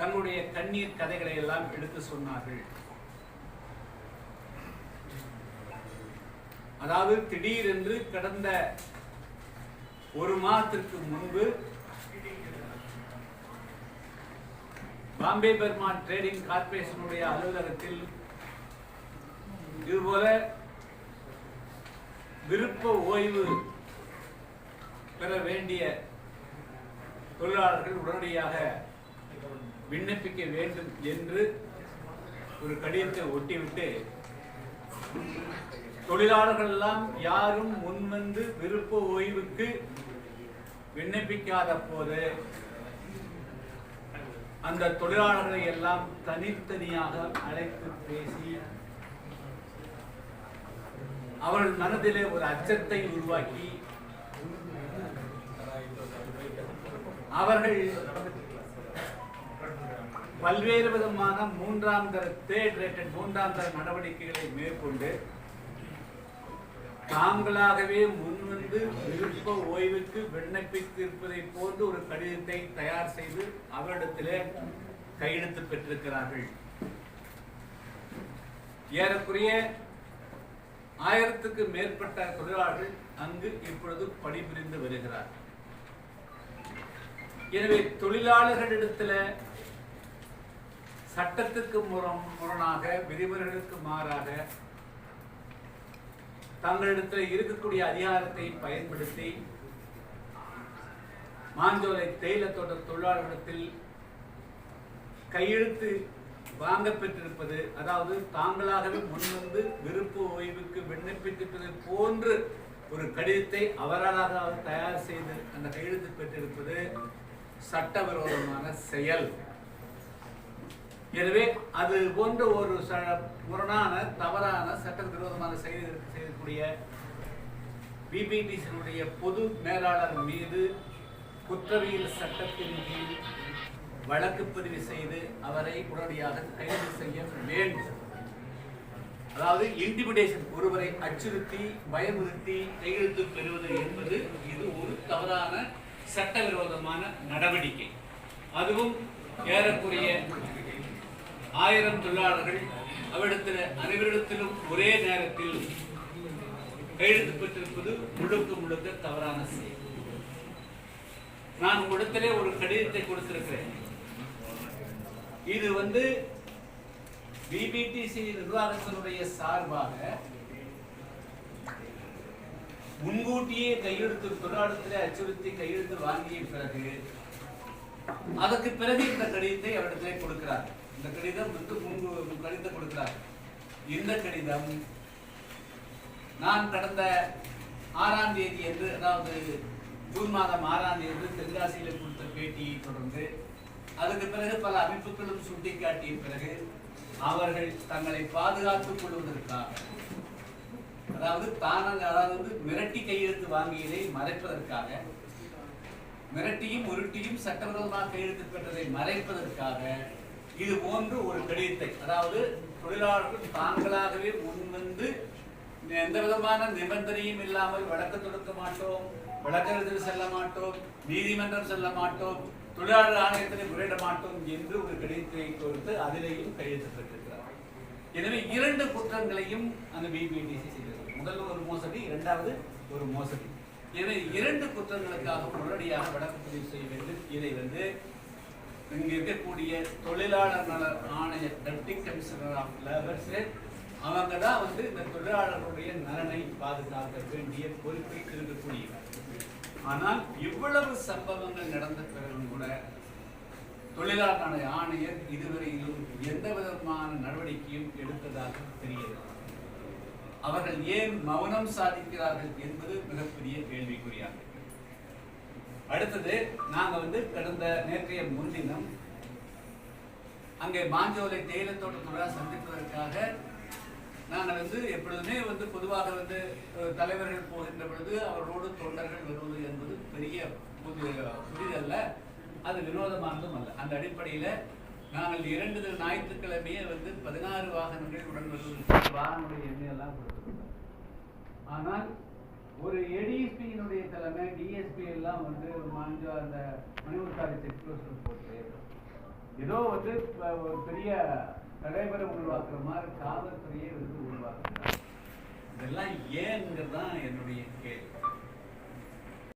தன்னுடைய கண்ணீர் கதைகளை எல்லாம் எடுத்து சொன்னார்கள். அதாவது திடீரென்று கடந்த ஒரு மாதத்திற்கு முன்பு பாம்பே பெர்மான் ட்ரேடிங் கார்பரேஷனுடைய அலுவலகத்தில் இதுபோல விருப்ப ஓய்வு பெற வேண்டிய தொழிலாளர்கள் உடனடியாக விண்ணப்பிக்க வேண்டும் என்று ஒரு கடிதத்தை ஒட்டிவிட்டு தொழிலாளர்கள் எல்லாம் யாரும் முன்வந்து விருப்ப ஓய்வுக்கு விண்ணப்பிக்காத போது அந்த தொழிலாளர்களை எல்லாம் தனித்தனியாக அழைத்து பேசி அவர்கள் மனதிலே ஒரு அச்சத்தை உருவாக்கி அவர்கள் பல்வேறு விதமான மூன்றாம் தர தேர்ட் ரேட்டட் மூன்றாம் தர நடவடிக்கைகளை மேற்கொண்டு தாங்களாகவே முன்வந்து விருப்ப ஓய்வுக்கு விண்ணப்பித்திருப்பதை போன்று ஒரு கடிதத்தை தயார் செய்து அவரிடத்திலே கையெழுத்து பெற்றிருக்கிறார்கள். ஏறக்குறைய ஆயிரத்துக்கு மேற்பட்ட தொழிலாளர்கள் அங்கு இப்பொழுது பணிபுரிந்து வருகிறார்கள். எனவே தொழிலாளர்களிடத்துல சட்டத்துக்கு முரண் முரணாக விதிமுறைகளுக்கு மாறாக தங்களிடத்தில் இருக்கக்கூடிய அதிகாரத்தை பயன்படுத்தி மாஞ்சோலை தேயிலை தோட்ட தொழிலாளர்களிடத்தில் கையெழுத்து வாங்க பெற்றிருப்பது அதாவது தாங்களாகவே முன்வந்து விருப்ப ஓய்வுக்கு விண்ணப்பித்திருப்பது போன்று ஒரு கடிதத்தை அவராக தயார் செய்து அந்த கையெழுத்து பெற்றிருப்பது சட்டவிரோதமான செயல். எனவே அது போன்ற ஒரு ச- முரணான தவறான சட்டவிரோதமான செய்து செய்யக்கூடிய பிபிடிசியினுடைய பொது மேலாளர் மீது குற்றவியல் சட்டத்தின் கீழ் வழக்கு பதிவு செய்து அவரை உடனடியாக கைது செய்ய வேண்டும். அதாவது இன்டிமிடேஷன் ஒருவரை அச்சுறுத்தி பயமுறுத்தி கையெழுத்து பெறுவது என்பது இது ஒரு தவறான சட்டவிரோதமான நடவடிக்கை. அதுவும் ஏறக்குறைய ஆயிரம் தொழிலாளர்கள் அவரிடத்தில் அனைவரிடத்திலும் ஒரே நேரத்தில் கையெழுத்து பெற்றிருப்பது முழுக்க முழுக்க தவறான செயல். நான் உங்களிடத்திலே ஒரு கடிதத்தை கொடுத்திருக்கிறேன். இது வந்து பிபிடிசி நிர்வாகத்தினுடைய சார்பாக முன்கூட்டியே கையெழுத்து தொழிலாளத்திலே அச்சுறுத்தி கையெழுத்து வாங்கிய பிறகு அதற்கு பிறகு இந்த கடிதத்தை அவரிடத்திலே கொடுக்கிறார். இந்த கடிதம் விட்டு முன்பு கடிதம் கொடுக்கிறார். இந்த கடிதம் நான் கடந்த ஆறாம் தேதி என்று அதாவது ஜூன் மாதம் ஆறாம் தேதி தென்காசியில் கொடுத்த பேட்டியை தொடர்ந்து அதுக்கு பிறகு பல அமைப்புகளும் சுட்டிக்காட்டிய பிறகு அவர்கள் தங்களை பாதுகாத்துக் கொள்வதற்காக அதாவது தானாக அதாவது மிரட்டி கையெழுத்து வாங்கியதை மறைப்பதற்காக மிரட்டியும் உருட்டியும் சட்டவிரோதமாக கையெழுத்து பெற்றதை மறைப்பதற்காக இது போன்று ஒரு கடிதத்தை அதாவது தொழிலாளர்கள் தாங்களாகவே முன்வந்து எந்த விதமான நிபந்தனையும் இல்லாமல் வழக்கு தொடுக்க மாட்டோம் வழக்கறிஞர் செல்ல மாட்டோம் நீதிமன்றம் செல்ல மாட்டோம் தொழிலாளர் ஆணையத்தில் முறையிட மாட்டோம் என்று ஒரு கடிதத்தை கொடுத்து அதிலேயும் கையெழுத்திட்டிருக்கிறார் எனவே இரண்டு குற்றங்களையும் அந்த பிபிடிசி செய்தது முதல் ஒரு மோசடி இரண்டாவது ஒரு மோசடி. எனவே இரண்டு குற்றங்களுக்காக உடனடியாக வழக்கு பதிவு செய்ய வேண்டும். இதை வந்து இங்க இருக்கக்கூடிய தொழிலாளர் நல ஆணைய டெப்டி கமிஷனர் ஆஃப் லேபர்ஸ் அவங்க தான் வந்து இந்த தொழிலாளர்களுடைய நலனை பாதுகாக்க வேண்டிய பொறுப்பை இருக்கக்கூடியவர். ஆனால் இவ்வளவு சம்பவங்கள் நடந்த பிறகும் கூட தொழிலாளர் ஆணையர் இதுவரையிலும் எந்த விதமான நடவடிக்கையும் எடுத்ததாக தெரியவில்லை. அவர்கள் ஏன் மௌனம் சாதிக்கிறார்கள் என்பது மிகப்பெரிய கேள்விக்குறியாகும். அடுத்தது நாங்க வந்து கடந்த நேற்றைய முன்தினம் அங்கே மாஞ்சோலை தேயிலை தோட்டத்துடன் சந்திப்பதற்காக நாங்கள் வந்து எப்பொழுதுமே வந்து பொதுவாக வந்து தலைவர்கள் போகின்ற பொழுது அவர்களோடு தொண்டர்கள் வருவது என்பது பெரிய புது புதிதல்ல அது வினோதமானதும் அல்ல. அந்த அடிப்படையில் நாங்கள் இரண்டு ஞாயிற்றுக்கிழமையே வந்து பதினாறு வாகனங்கள் உடன் வருவது வாகனங்களுடைய எண்ணையெல்லாம் கொடுத்துருந்தோம் ஆனால் ஒரு ஏடிஎஸ்பியினுடைய தலைமை டிஎஸ்பி எல்லாம் வந்து மாஞ்சோ அந்த மணிமுத்தாரி செக் போஸ்ட் போட்டு ஏதோ வந்து ஒரு பெரிய தலைவரை உருவாக்குற மாதிரி காவல்துறையே வந்து உருவாக்குறாங்க. இதெல்லாம் ஏங்கிறது தான் என்னுடைய கேள்வி.